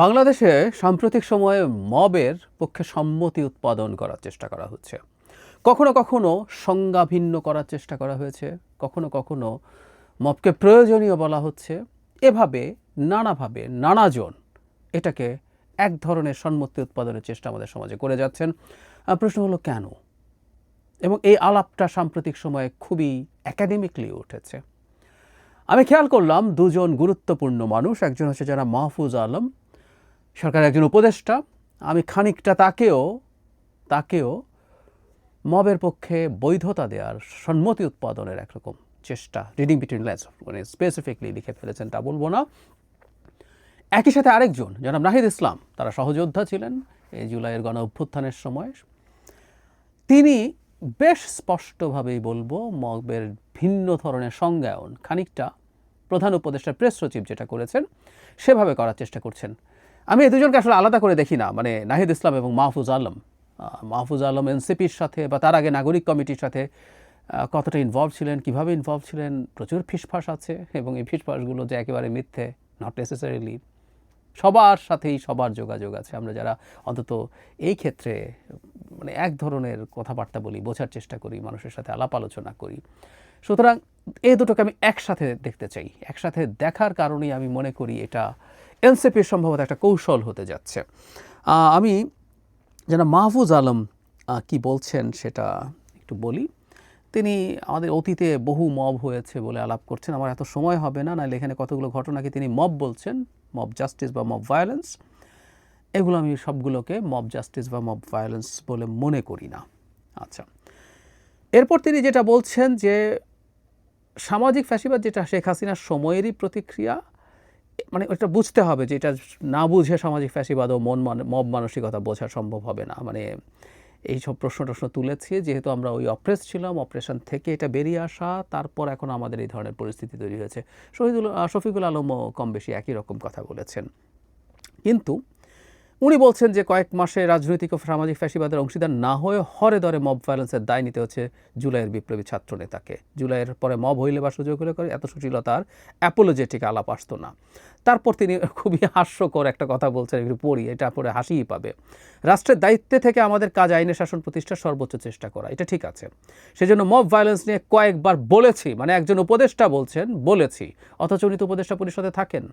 বাংলাদেশে সাম্প্রতিক সময়ে মবের পক্ষে সম্মতি উৎপাদন করার চেষ্টা করা হচ্ছে। কখনো কখনো সংজ্ঞা ভিন্ন করার চেষ্টা করা হয়েছে, কখনো কখনো মবকে প্রয়োজনীয় বলা হচ্ছে। এভাবে নানাভাবে নানাজন এটাকে এক ধরনের সম্মতি উৎপাদনের চেষ্টা আমাদের সমাজে করে যাচ্ছেন। প্রশ্ন হলো কেন? এবং এই আলাপটা সাম্প্রতিক সময়ে খুবই একাডেমিকলি উঠেছে। আমি খেয়াল করলাম দুজন গুরুত্বপূর্ণ মানুষ, একজন হচ্ছে যারা মাহফুজ আলম সরকারের একজন উপদেষ্টা, আমি খানিকটা তাকেও তাকেও মবের পক্ষে বৈধতা দেওয়ার সম্মতি উৎপাদনের একরকম চেষ্টা রিডিং বিটুইন লাইন্স মানে স্পেসিফিকলি লিখে ফেলেছেন তা বলব না। একই সাথে আরেকজন, জনাব নাহিদ ইসলাম, তারা সহযোদ্ধা ছিলেন এই জুলাইয়ের গণ অভ্যুত্থানের সময়। তিনি বেশ স্পষ্টভাবেই বলব মবের ভিন্ন ধরনের সংজ্ঞায়ন খানিকটা প্রধান উপদেষ্টা প্রেস সচিব যেটা করেছেন, সেভাবে করার চেষ্টা করছেন। আমি এই দুজনকে আসলে আলাদা করে দেখি না মানে নাহিদ ইসলাম এবং মাহফুজ আলম। মাহফুজ আলম এনসিপির সাথে বা তার আগে নাগরিক কমিটির সাথে কতটা ইনভলভ ছিলেন, কীভাবে ইনভলভ ছিলেন, প্রচুর ফিসফাস আছে এবং এই ফিসফাসগুলো যে একেবারে মিথ্যে নট নেসেসারিলি সবার সাথেই সবার যোগাযোগ আছে। আমরা যারা অন্তত এই ক্ষেত্রে মানে এক ধরনের কথাবার্তা বলি, বোঝার চেষ্টা করি, মানুষের সাথে আলাপ আলোচনা করি। সুতরাং এই দুটোকে আমি একসাথে দেখতে চাই। একসাথে দেখার কারণেই আমি মনে করি এটা এনসিপির সম্ভবত একটা কৌশল হতে যাচ্ছে। আমি যেন মাহফুজ আলম কি বলছেন সেটা একটু বলি। তিনি আমাদের অতীতে বহু মব হয়েছে বলে আলাপ করছেন। আমার এত সময় হবে না, নাহলে এখানে কতগুলো ঘটনাকে তিনি মব বলছেন, মব জাস্টিস বা মব ভায়োলেন্স। এগুলো আমি সবগুলোকে মব জাস্টিস বা মব ভায়োলেন্স বলে মনে করি না। আচ্ছা এরপর তিনি যেটা বলছেন যে সামাজিক ফ্যাসিবাদ যেটা শেখ হাসিনার সময়েরই প্রতিক্রিয়া মানে ওটা বুঝতে হবে যে এটা না বুঝে সামাজিক ফ্যাসিবাদ ও মন মান- মব মানসিকতা বোঝা সম্ভব হবে না। মানে এই সব প্রশ্ন টশ্ন তুলেছি, যেহেতু আমরা ওই অপ্রেস ছিলাম অপারেশন থেকে এটা বেরিয়ে আসা, তারপর এখন আমাদের এই ধরনের পরিস্থিতি তৈরি হয়েছে। শহীদুল শফিকুল আলমও কম বেশি একই রকম কথা বলেছেন। কিন্তু উনি বলছেন যে কয়েক মাসে রাজনৈতিক ও সামাজিক ফ্যাসিবাদের অংশীদার না হয়ে হরে দরে মব ভায়োলেন্সের দায় নিতে হচ্ছে জুলাইয়ের বিপ্লবী ছাত্র নেতাকে। জুলাইয়ের পরে মব হইলে বা সুযোগ হলে করে, এত সুশীলতার অ্যাপোলোজেটিক আলাপ আসতো না। তারপর তিনি খুবই হাস্যকর একটা কথা বলছেন, একটু পড়ি, এটা পরে হাসিই পাবে। রাষ্ট্রের দায়িত্বে থেকে আমাদের কাজ, আইনের শাসন প্রতিষ্ঠার সর্বোচ্চ চেষ্টা করা, এটা ঠিক আছে। সেজন্য মব ভায়োলেন্স নিয়ে কয়েকবার বলেছি মানে একজন উপদেষ্টা বলছেন, বলেছি। অথচ উনি তো উপদেষ্টা পরিষদে থাকেন।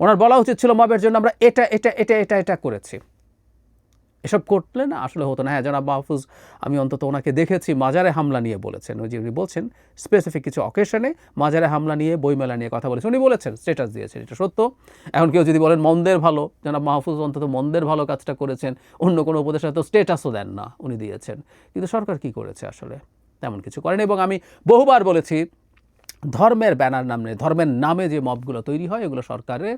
ওনার বলা উচিত ছিল মবের জন্য আমরা এটা এটা এটা এটা এটা করেছি। এসব করলে না আসলে হতো না। হ্যাঁ জনাব মাহফুজ, আমি অন্তত ওনাকে দেখেছি, মাজারে হামলা নিয়ে বলেছেন। ওই যে উনি বলছেন স্পেসিফিক কিছু অকেশনে মাজারে হামলা নিয়ে বইমেলা নিয়ে কথা বলেছেন। উনি বলেছেন স্টেটাস দিয়েছেন, এটা সত্য। এখন কেউ যদি বলেন মন্দের ভালো, জনাব মাহফুজ অন্তত মন্দের ভালো কাজটা করেছেন, অন্য কোনো উপদেষ্টা তো স্টেটাসও দেন না, উনি দিয়েছেন। কিন্তু সরকার কি করেছে আসলে? তেমন কিছু করেন। এবং আমি বহুবার বলেছি ধর্মের ব্যানার নামে ধর্মের নামে যে মবগুলো তৈরি হয়, এগুলো সরকারের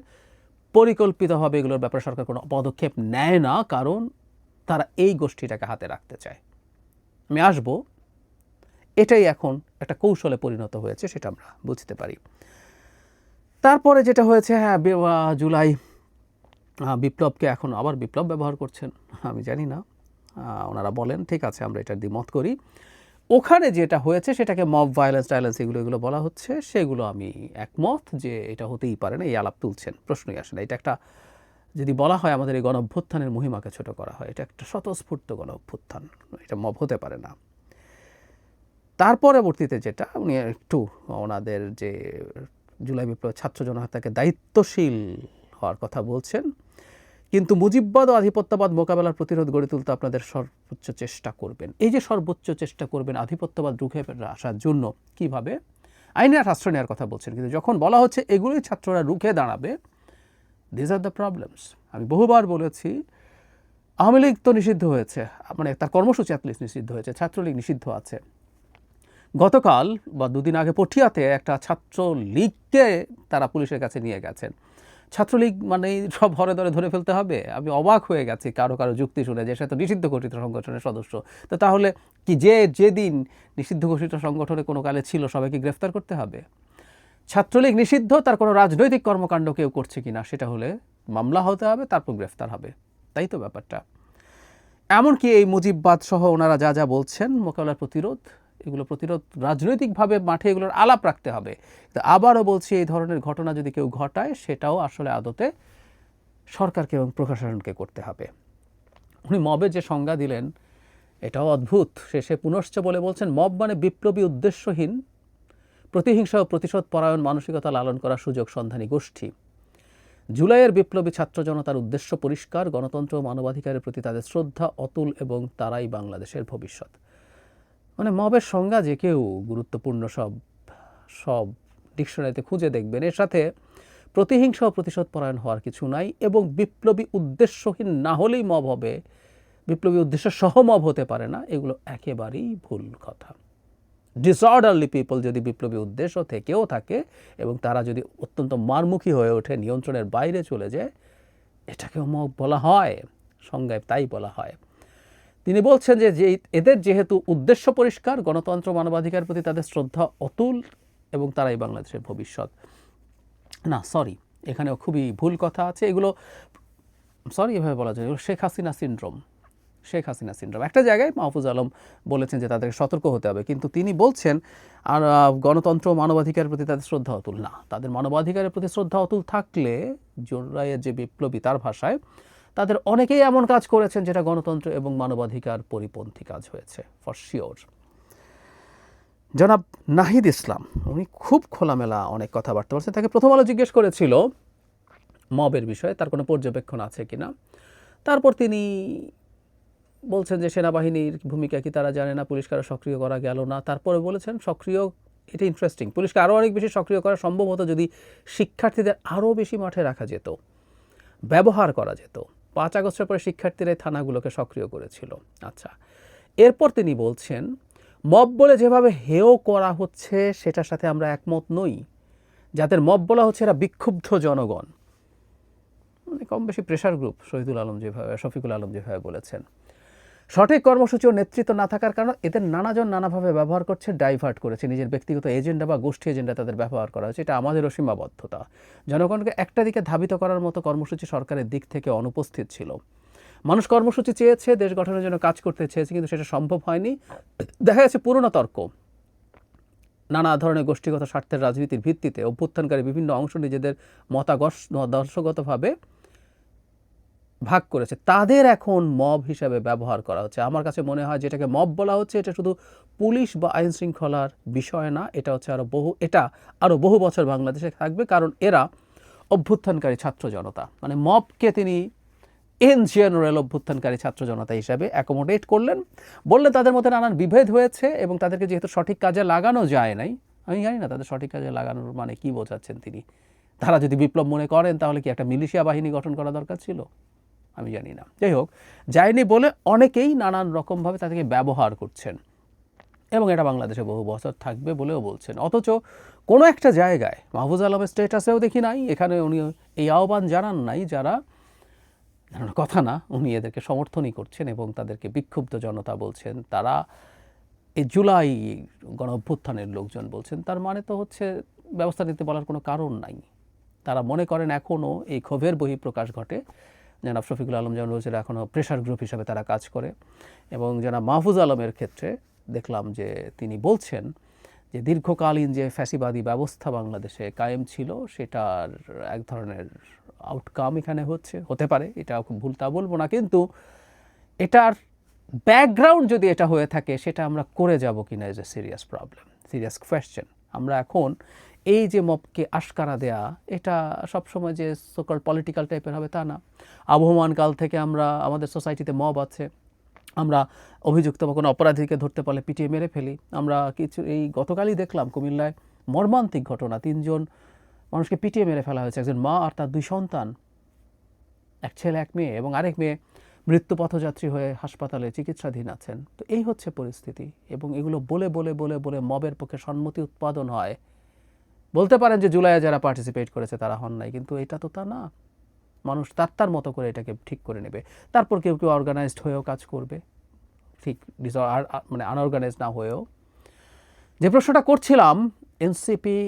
পরিকল্পিতভাবে এগুলোর ব্যাপারে সরকার কোনো পদক্ষেপ নেয় না, কারণ তারা এই গোষ্ঠীটাকে হাতে রাখতে চায়। আমি আসব। এটাই এখন একটা কৌশলে পরিণত হয়েছে, সেটা আমরা বুঝতে পারি। তারপরে যেটা হয়েছে হ্যাঁ জুলাই বিপ্লবকে এখন আবার বিপ্লব ব্যবহার করছেন, আমি জানি না। ওনারা বলেন, ঠিক আছে, আমরা এটা দ্বিমত করি। ওখানে যেটা হয়েছে সেটাকে মব ভায়োলেন্স টাইলেন্স এগুলো এগুলো বলা হচ্ছে, সেগুলো আমি একমত যে এটা হতেই পারে না, এই আলাপ তুলছেন, প্রশ্নই আসে না। এটা একটা, যদি বলা হয় আমাদের এই গণ অভ্যুত্থানের মহিমাকে ছোট করা হয়, এটা একটা স্বতঃস্ফূর্ত গণ অভ্যুত্থান এটা মব হতে পারে না। তার পরবর্তীতে যেটা, উনি একটু ওনাদের যে জুলাই বিপ্লব ছাত্র জনহত্যাকে দায়িত্বশীল হওয়ার কথা বলছেন কিন্তু মুজিববাদ ও আধিপত্যবাদ মোকাবেলার প্রতিরোধ গড়ে তুলতে আপনাদের সর্বোচ্চ চেষ্টা করবেন। এই যে সর্বোচ্চ চেষ্টা করবেন আধিপত্যবাদ রুখে আসার জন্য, কীভাবে? আইনের আশ্রয় নেওয়ার কথা বলছেন, কিন্তু যখন বলা হচ্ছে এগুলোই ছাত্ররা রুখে দাঁড়াবে দিস আর দ্য প্রবলেমস আমি বহুবার বলেছি, আওয়ামী লীগ তো নিষিদ্ধ হয়েছে মানে তার কর্মসূচি অ্যাটলিস্ট নিষিদ্ধ হয়েছে, ছাত্রলীগ নিষিদ্ধ আছে। গতকাল বা দুদিন আগে পটিয়াতে একটা ছাত্র লীগকে তারা পুলিশের কাছে নিয়ে গেছেন। ছাত্রলীগ মানে সব হরে ধরে ধরে ফেলতে হবে। আমি অবাক হয়ে গেছি কারও কারও যুক্তি শুনে যে সে তো নিষিদ্ধ ঘোষিত সংগঠনের সদস্য। তো তাহলে কি যে যেদিন নিষিদ্ধ ঘোষিত সংগঠনে কোনো কালে ছিল সবাইকে গ্রেফতার করতে হবে? ছাত্রলীগ নিষিদ্ধ, তার কোনো রাজনৈতিক কর্মকাণ্ড কেউ করছে কিনা সেটা হলে মামলা হতে হবে, তারপর গ্রেফতার হবে। তাই তো ব্যাপারটা। এমনকি এই মুজিববাদ সহ ওনারা যা যা বলছেন মোকাবেলার প্রতিরোধ এগুলো প্রতিরোধ রাজনৈতিকভাবে মাঠে এগুলোর আলাপ রাখতে হবে। তো আবারও বলছি, এই ধরনের ঘটনা যদি কেউ ঘটায়, সেটাও আসলে আদতে সরকারকে এবং প্রশাসনকে করতে হবে। উনি মবে যে সংজ্ঞা দিলেন, এটাও অদ্ভুত। শেষে পুনশ্চ বলে বলছেন, মব মানে বিপ্লবী উদ্দেশ্যহীন, প্রতিহিংসা ও প্রতিশোধ পরায়ণ মানসিকতা লালন করার সুযোগ সন্ধানী গোষ্ঠী। জুলাইয়ের বিপ্লবী ছাত্র জনতার উদ্দেশ্য পরিষ্কার, গণতন্ত্র ও মানবাধিকারের প্রতি তাদের শ্রদ্ধা অতুল এবং তারাই বাংলাদেশের ভবিষ্যৎ। মানে মবের সংজ্ঞা যে কেউ গুরুত্বপূর্ণ সব সব ডিকশনারিতে খুঁজে দেখবেন। এর সাথে প্রতিহিংসা ও প্রতিশোধ পরায়ণ হওয়ার কিছু নাই এবং বিপ্লবী উদ্দেশ্যহীন না হলেই মব হবে। বিপ্লবী উদ্দেশ্য সহ মব হতে পারে না, এগুলো একেবারেই ভুল কথা। ডিসঅর্ডারলি পিপল যদি বিপ্লবী উদ্দেশ্য থেকেও থাকে এবং তারা যদি অত্যন্ত মারমুখী হয়ে ওঠে, নিয়ন্ত্রণের বাইরে চলে যায়, এটাকেও মব বলা হয়। সংজ্ঞায় তাই বলা হয়। তিনি বলছেন যে এদের যেহেতু উদ্দেশ্য পরিষ্কার, গণতন্ত্র, মানবাধিকার প্রতি তাদের শ্রদ্ধা অতুল এবং তারাই বাংলাদেশের ভবিষ্যৎ। না সরি এখানেও খুবই ভুল কথা আছে। এগুলো সরি এভাবে বলা যায় এগুলো শেখ হাসিনা সিন্ড্রোম শেখ হাসিনা সিন্ড্রোম একটা জায়গায় মাহফুজ আলম বলেছেন যে তাদেরকে সতর্ক হতে হবে, কিন্তু তিনি বলছেন, আর গণতন্ত্র মানবাধিকারের প্রতি তাদের শ্রদ্ধা অতুল। না, তাদের মানবাধিকারের প্রতি শ্রদ্ধা অতুল থাকলে জোরাইয়ের যে বিপ্লবী তার ভাষায় তাদের অনেকেই এমন কাজ করেছেন যেটা গণতন্ত্র এবং মানবাধিকার পরিপন্থী কাজ হয়েছে ফর শিওর জনাব নাহিদ ইসলাম, উনি খুব খোলামেলা অনেক কথাবার্তা বলছেন। তাকে প্রথম আলো জিজ্ঞেস করেছিল মবের বিষয়ে, তার কোনো পর্যবেক্ষণ আছে কি না তারপর তিনি বলছেন যে সেনাবাহিনীর ভূমিকা কি তারা জানে না, পুলিশকে আরও সক্রিয় করা গেল না। তারপরে বলেছেন, সক্রিয়, এটা ইন্টারেস্টিং পুলিশকে আরও অনেক বেশি সক্রিয় করা সম্ভব হতো যদি শিক্ষার্থীদের আরও বেশি মাঠে রাখা যেত, ব্যবহার করা যেত। পাঁচ আগস্টের পরে শিক্ষার্থীরা থানাগুলোকে সক্রিয় করেছিল। আচ্ছা এরপর তিনি বলছেন, মব বলে যেভাবে হেয় করা হচ্ছে, সেটার সাথে আমরা একমত নই। যাদের মব বলা হচ্ছে, এরা বিক্ষুব্ধ জনগণ। মানে কম বেশি প্রেশার গ্রুপ শহীদুল আলম যেভাবে, শফিকুল আলম যেভাবে বলেছেন। সঠিক কর্মসূচি ও নেতৃত্ব না থাকার কারণে এদের নানাজন নানাভাবে ব্যবহার করছে, ডাইভার্ট করেছে। নিজের ব্যক্তিগত এজেন্ডা বা গোষ্ঠী এজেন্ডা তাদের ব্যবহার করা হচ্ছে এটা আমাদেরও সীমাবদ্ধতা। জনগণকে একটা দিকে ধাবিত করার মতো কর্মসূচি সরকারের দিক থেকে অনুপস্থিত ছিল। মানুষ কর্মসূচি চেয়েছে, দেশ গঠনের জন্য কাজ করতে চেয়েছে, কিন্তু সেটা সম্ভব হয়নি। দেখা গেছে পুরনো তর্ক। নানা ধরনের গোষ্ঠীগত স্বার্থের রাজনীতির ভিত্তিতে অভ্যুত্থানকারী বিভিন্ন অংশ নিজেদের মতাদর্শগতভাবে ভাগ করেছে। তাদের এখন মব হিসাবে ব্যবহার করা হচ্ছে। আমার কাছে মনে হয় যেটাকে মব বলা হচ্ছে, এটা শুধু পুলিশ বা আইন শৃঙ্খলার বিষয় না, এটা হচ্ছে আরও বহু, এটা আরও বহু বছর বাংলাদেশে থাকবে, কারণ এরা অভ্যুত্থানকারী ছাত্র জনতা। মানে মবকে তিনি ইন জেনারেল অভ্যুত্থানকারী ছাত্র জনতা হিসাবে অ্যাকোমোডেট করলেন। বললেন তাদের মধ্যে নানান বিভেদ হয়েছে এবং তাদেরকে যেহেতু সঠিক কাজে লাগানো যায় নাই, আমি জানি না তাদের সঠিক কাজে লাগানোর মানে কি বোঝাচ্ছেন তিনি। তারা যদি বিপ্লব মনে করেন, তাহলে কি একটা মিলিশিয়া বাহিনী গঠন করা দরকার ছিল? আমি জানি না। যাই হোক, যায়নি বলে অনেকেই নানান রকমভাবে তাদেরকে ব্যবহার করছেন। এবং এটা বাংলাদেশে বহু বছর থাকবে বলেও বলছেন। অথচ কোনো একটা জায়গায় মাহফুজ আলমের স্টেটাসেও দেখি নাই, এখানে উনি এই আহ্বান জানান নাই যারা কথা না, উনি এদেরকে সমর্থনই করছেন এবং তাদেরকে বিক্ষুব্ধ জনতা বলছেন, তারা এই জুলাই গণ অভ্যুত্থানের লোকজন বলছেন, তার মানে তো হচ্ছে ব্যবস্থা নিতে বলার কোনো কারণ নাই। তারা মনে করেন এখনও এই ক্ষোভের বহিঃপ্রকাশ ঘটে। জনাব শফিকুল আলম যেমন বলছিল এখনও প্রেশার গ্রুপ হিসাবে তারা কাজ করে। এবং জনাব মাহফুজ আলমের ক্ষেত্রে দেখলাম যে তিনি বলছেন যে দীর্ঘকালীন যে ফ্যাসিবাদী ব্যবস্থা বাংলাদেশে কায়েম ছিল, সেটার এক ধরনের আউটকাম এখানে হচ্ছে, হতে পারে এটা ভুল তা বলব না। কিন্তু এটার ব্যাকগ্রাউন্ড যদি এটা হয়ে থাকে, সেটা আমরা করে যাব কিনা is a serious problem serious question আমরা এখন এই যে মবকে আশকারা দেয়া, এটা সবসময় যে সকল পলিটিক্যাল টাইপের হবে তা না। আবহমান কাল থেকে আমরা, আমাদের সোসাইটিতে মব আছে। আমরা অভিযুক্ত বা কোনো অপরাধীকে ধরতে পারলে পিটিয়ে মেরে ফেলি। আমরা কিছু, এই গতকালই দেখলাম কুমিল্লায় মর্মান্তিক ঘটনা। তিনজন মানুষকে পিটিয়ে মেরে ফেলা হয়েছে। একজন মা আর তার দুই সন্তান। এক ছেলে, এক মেয়ে এবং আরেক মেয়ে মৃত্যু পথযাত্রী হয়ে হাসপাতালে চিকিৎসাধীন আছেন। তো এই হচ্ছে পরিস্থিতি এবং এগুলো বলে বলে বলে বলে মবের পক্ষে সম্মতি উৎপাদন হয়। বলতে পারেন যে জুলাইয়ে যারা পার্টিসিপেট করেছে তারা হন নাই, কিন্তু এটা তো তা না। মানুষ তার তার মতো করে এটাকে ঠিক করে নেবে। তারপর কেউ কেউ অর্গানাইজড হয়েও কাজ করবে। ঠিক মানে আনঅর্গানাইজ না হয়েও। যে প্রশ্নটা করছিলাম এনসিপি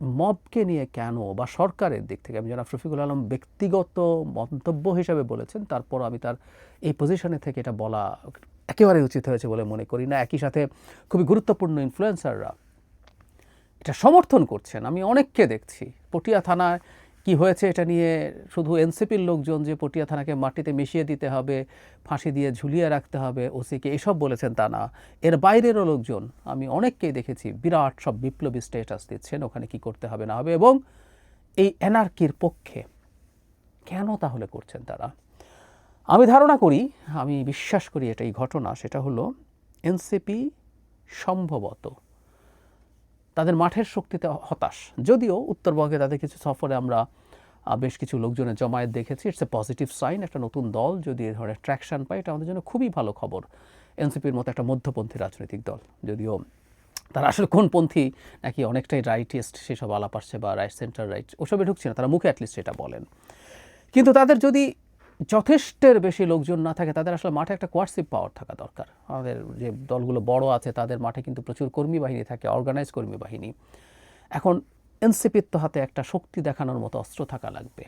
মবকে নিয়ে কেন বা সরকারের দিক থেকে, আমি জনাব শফিকুল আলম ব্যক্তিগত মন্তব্য হিসাবে বলেছেন, তারপর আমি তার এই পজিশনে থেকে এটা বলা একেবারে উচিত হয়েছে বলে মনে করি না। একই সাথে খুবই গুরুত্বপূর্ণ ইনফ্লুয়েন্সাররা এটা সমর্থন করছেন। আমি অনেককে দেখছি। পটিয়া থানায় কি হয়েছে এটা নিয়ে শুধু এনসিপির লোকজন যে পটিয়া থানাকে মাটিতে মিশিয়ে দিতে হবে, ফাঁসি দিয়ে ঝুলিয়ে রাখতে হবে, ওসিকে এসব বলেছেন তা না। এর বাইরেরও লোকজন, আমি অনেককেই দেখেছি, বিরাট সব বিপ্লবী স্টেটাস দিচ্ছেন, ওখানে কি করতে হবে না হবে এবং এই এনার্কির পক্ষে কেন তাহলে করছেন তারা? আমি ধারণা করি, আমি বিশ্বাস করি এটা এই ঘটনা, সেটা হলো এনসিপি সম্ভবত তাদের মাঠের শক্তিতে হতাশ। যদিও উত্তরবঙ্গে তাদের কিছু সফরে আমরা বেশ কিছু লোকজনের জমায়েত দেখেছি। ইটস এ পজিটিভ সাইন একটা নতুন দল যদি এ ধরনের ট্র্যাকশন পায়, এটা আমাদের জন্য খুবই ভালো খবর। এনসিপির মতো একটা মধ্যপন্থী রাজনৈতিক দল। যদিও তারা আসলে কোন পন্থী নাকি অনেকটাই রাইটিস্ট সেসব আলাপ আসছে বা রাইট সেন্টার রাইট ওসবে ঢুকছে না, তারা মুখে অ্যাটলিস্ট সেটা বলেন। কিন্তু তাদের যদি যথেষ্টের বেশি লোকজন না থাকে, তাদের আসলে মাঠে একটা কোয়ার্সিভ পাওয়ার থাকা দরকার। আমাদের যে দলগুলো বড় আছে, তাদের মাঠে কিন্তু প্রচুর কর্মী বাহিনী থাকে অর্গানাইজ কর্মী বাহিনী। এখন এনসিপির তো হাতে একটা শক্তি দেখানোর মতো অস্ত্র থাকা লাগবে।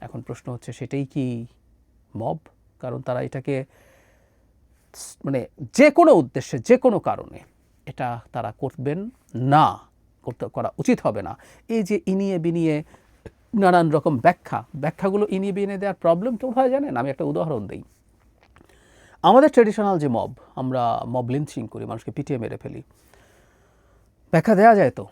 এখন প্রশ্ন হচ্ছে, সেটাই কি মব কারণ তারা এটাকে মানে যে কোনো উদ্দেশ্যে যে কোনো কারণে এটা তারা করবেন না, করতে, করা উচিত হবে না। এই যে ইনিয়ে বিনিয়ে নানান রকম ব্যাখ্যা। ব্যাখ্যাগুলো ইনিয়ে বিনে দেওয়ার প্রবলেম কেউ হয় জানেন, আমি একটা উদাহরণ দিই। আমাদের ট্রেডিশনাল যে মব আমরা মব লিঞ্চিং করি, মানুষকে পিটিয়ে মেরে ফেলি। ব্যাখ্যা দেওয়া যায় তো?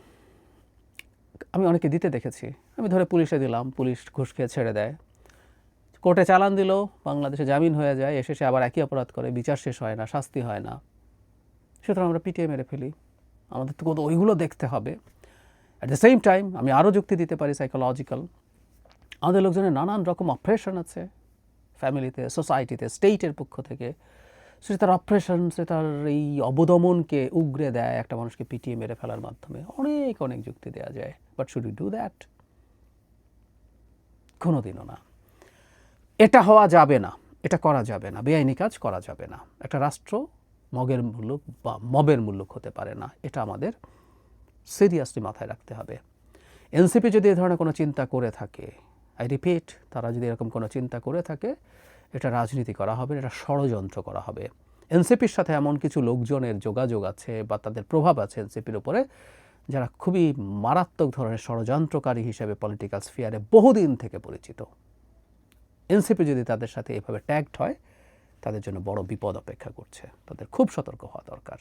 আমি অনেকে দিতে দেখেছি। আমি ধরে পুলিশে দিলাম, পুলিশ ঘুষ খেয়ে ছেড়ে দেয়। কোর্টে চালান দিল, বাংলাদেশে জামিন হয়ে যায়, এসে সে আবার একই অপরাধ করে, বিচার শেষ হয় না, শাস্তি হয় না। সুতরাং আমরা পিটিয়ে মেরে ফেলি। আমাদের তো ওইগুলো দেখতে হবে। অ্যাট দ্য সেম টাইম আমি আরও যুক্তি দিতে পারি সাইকোলজিক্যাল আমাদের লোকজনের নানান রকম অপারেশন আছে ফ্যামিলিতে সোসাইটিতে স্টেটের পক্ষ থেকে। সে তার অপারেশন সে তার এই অবদমনকে উগরে দেয় একটা মানুষকে পিটিয়ে মেরে ফেলার মাধ্যমে। অনেক অনেক যুক্তি দেওয়া যায়। But should you do that কোনোদিনও না। এটা হওয়া যাবে না। এটা করা যাবে না। বেআইনি কাজ করা যাবে না। একটা রাষ্ট্র মগের মুল্লুক বা মবের মুল্লুক হতে পারে না। এটা আমাদের সিরিয়াসলি মাথায় রাখতে হবে। এনসিপি যদি এ ধরনের কোনো চিন্তা করে থাকে আই রিপিট তারা যদি এরকম কোনো চিন্তা করে থাকে, এটা রাজনীতি করা হবে, এটা ষড়যন্ত্র করা হবে। এনসিপির সাথে এমন কিছু লোকজনের যোগাযোগ আছে বা তাদের প্রভাব আছে এনসিপির উপরে, যারা খুবই মারাত্মক ধরনের ষড়যন্ত্রকারী হিসেবে পলিটিক্যাল স্ফিয়ারে বহুদিন থেকে পরিচিত। এনসিপি যদি তাদের সাথে এভাবে ট্যাগড হয়, তাদের জন্য বড় বিপদ অপেক্ষা করছে। তাদের খুব সতর্ক হওয়া দরকার।